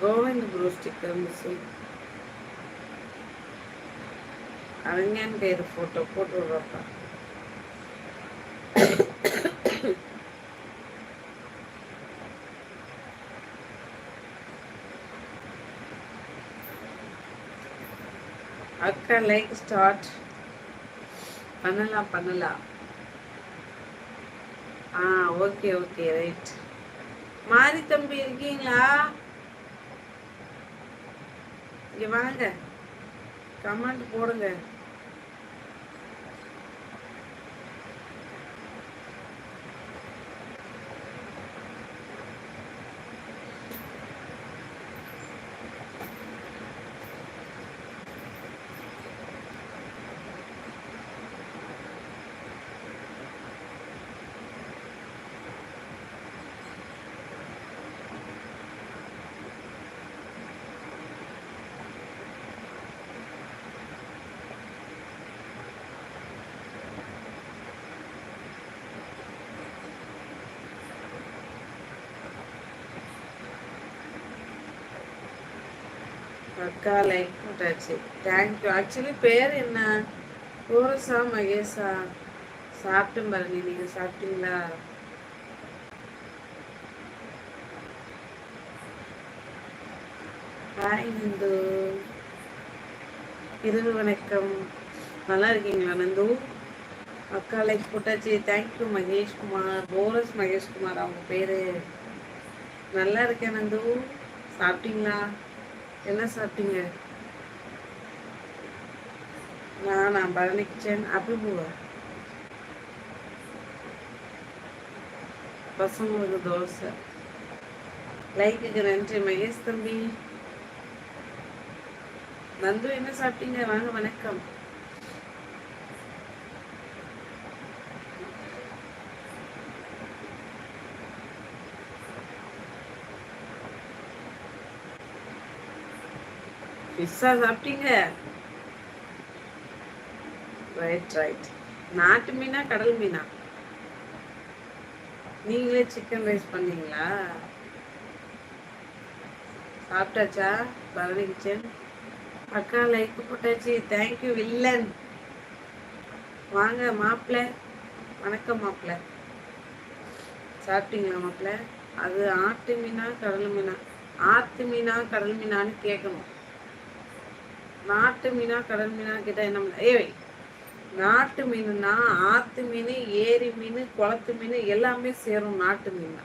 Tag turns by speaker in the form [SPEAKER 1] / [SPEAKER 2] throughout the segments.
[SPEAKER 1] Govind bro sticker miss அவங்கன்னு பேர் photo போட்டு விடுறப்ப அக்கா லைக் ஸ்டார்ட் பண்ணலாம் பண்ணலாம் ஆ ஓகே ஓகே ரைட். மாரி தம்பி இருக்கீங்களா? இங்கே வாங்க. கமெண்ட் போடுங்க. அக்கா லைக் போட்டாச்சு தேங்க்யூ ஆக்சுவலி பேர் என்ன? கோரசா மகேஷா சாப்பிட்டு பாருங்க நீங்கள் சாப்பிட்டீங்களா? ஹாய் நந்து. இரவு வணக்கம். நல்லா இருக்கீங்களா நந்து? அக்கா லைக் போட்டாச்சு தேங்க்யூ மகேஷ்குமார். போரஸ் மகேஷ்குமார் அவங்க பேரு. நல்லா இருக்கேன் நந்து. சாப்பிட்டீங்களா? என்ன சாப்பிட்டீங்க? நானா பரணி கிச்சன் அப்படி பசங்களுக்கு தோசை. லைக்குக்கு நன்றி மகேஷ் தம்பி. நந்து என்ன சாப்பிட்டீங்க? வாங்க வணக்கம். பிஸ்ஸா சாப்பிட்டீங்க ரைட் ரைட் நாட்டு மீனா கடல் மீனா? நீங்களே சிக்கன் ரைஸ் பண்ணீங்களா? சாப்பிட்டாச்சா? பரணி கிச்சன். அக்கா லைக் போட்டாச்சு. Thank you villain. வாங்க மாப்பிள்ள வணக்கம் மாப்பிள்ள சாப்பிட்டீங்களா மாப்பிள்ள அது ஆட்டு மீனா கடல் மீனா? ஆத்து மீனா கடல் மீனான்னு கேட்கணும். நாட்டு மீனா கடல் மீனா கேட்டால் என்ன ஏய் நாட்டு மீனுனா ஆத்து மீன் ஏரி மீன் குளத்து மீன் எல்லாமே சேரும் நாட்டு மீன்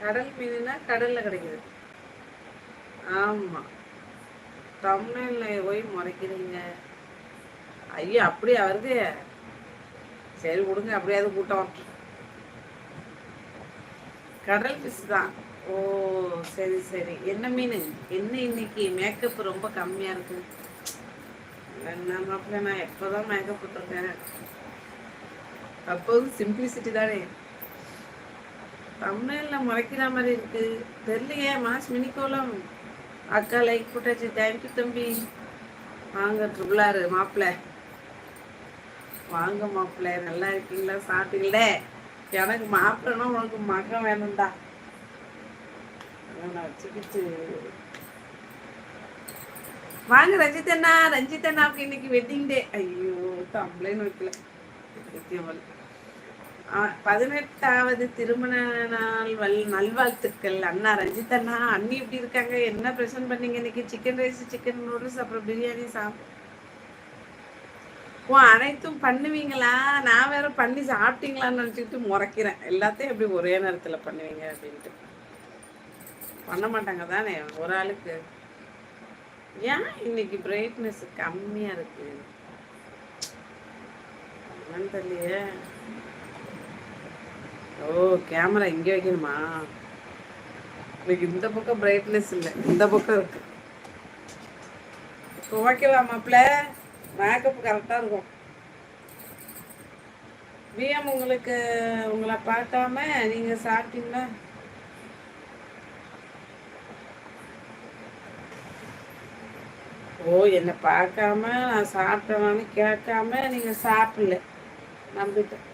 [SPEAKER 1] கடல் மீனுனா கடலில் கிடைக்குது. ஆமாம் தமிழில் போய் முறைக்கிறீங்க. ஐயோ அப்படியே வருது? சரி விடுங்க அப்படியாவது கூட்டம் கடல் ஃபிஷ் தான். ஓ சரி சரி. என்ன மீன்? என்ன இன்னைக்கு? மேக்கப் ரொம்ப கம்மியா இருக்கு. என்ன மாப்பிள்ள நான் எப்போதான் மேக்கப் போட்டிருக்கேன். அப்போது சிம்பிளிசிட்டி தானே. தமிழ்ல முளைக்கிற மாதிரி இருக்கு. தெரியலையே மாஸ் மினிக்கோலம் அக்கா லைக் போட்டாச்சு. தேங்க்யூ தம்பி. வாங்க ட்ரிபிளாரு மாப்பிள்ள. வாங்க மாப்பிள்ள. நல்லா இருக்கீங்களா? சாப்பிட்டீங்களே? எனக்கு மாப்பிள்ளனா உனக்கு மகன் வேணும்டா. வாங்க ரஞ்சித் அண்ணா ரஞ்சித் அண்ணாவுக்கு இன்னைக்கு வெட்டிங் டே ஐயோ தம்பளைன்னு வைக்கல சத்தியமல் பதினெட்டாவது திருமண நாள் வல் நல்வாழ்த்துக்கள். அண்ணா ரஞ்சித் அண்ணா அண்ணி இப்படி இருக்காங்க? என்ன பிரசன்ட் பண்ணீங்க இன்னைக்கு? சிக்கன் ரைஸ் சிக்கன் நூடுல்ஸ் அப்புறம் பிரியாணி சாப் ஓ அனைத்தும் பண்ணுவீங்களா? நான் வேற பண்ணி சாப்பிட்டீங்களான்னு நினச்சிக்கிட்டு முறைக்கிறேன். எல்லாத்தையும் எப்படி ஒரே நேரத்தில் பண்ணுவீங்க அப்படின்ட்டு. பண்ண மாட்டாங்க தானே ஒரு ஆளுக்கு. ஏன் இன்னைக்கு பிரைட்னஸ் கம்மியா இருக்கு? என்னன்னு தெரியலையே. ஓ கேமரா இங்கே வைக்கணுமா? இன்னைக்கு இந்த பக்கம் பிரைட்னஸ் இல்லை இந்த பக்கம் இருக்கு. இப்போ ஓகேவா மாப்பிள்ள மேக்கப் கரெக்டாக இருக்கும். பிஎம் உங்களுக்கு உங்களை பார்க்காம நீங்கள் சாப்பிட்டீங்களா? ஓ என்னை பார்க்காம நான் சாப்பிட்டவான்னு கேட்காம நீங்கள் சாப்பிடல. நம்பிட்டேன்.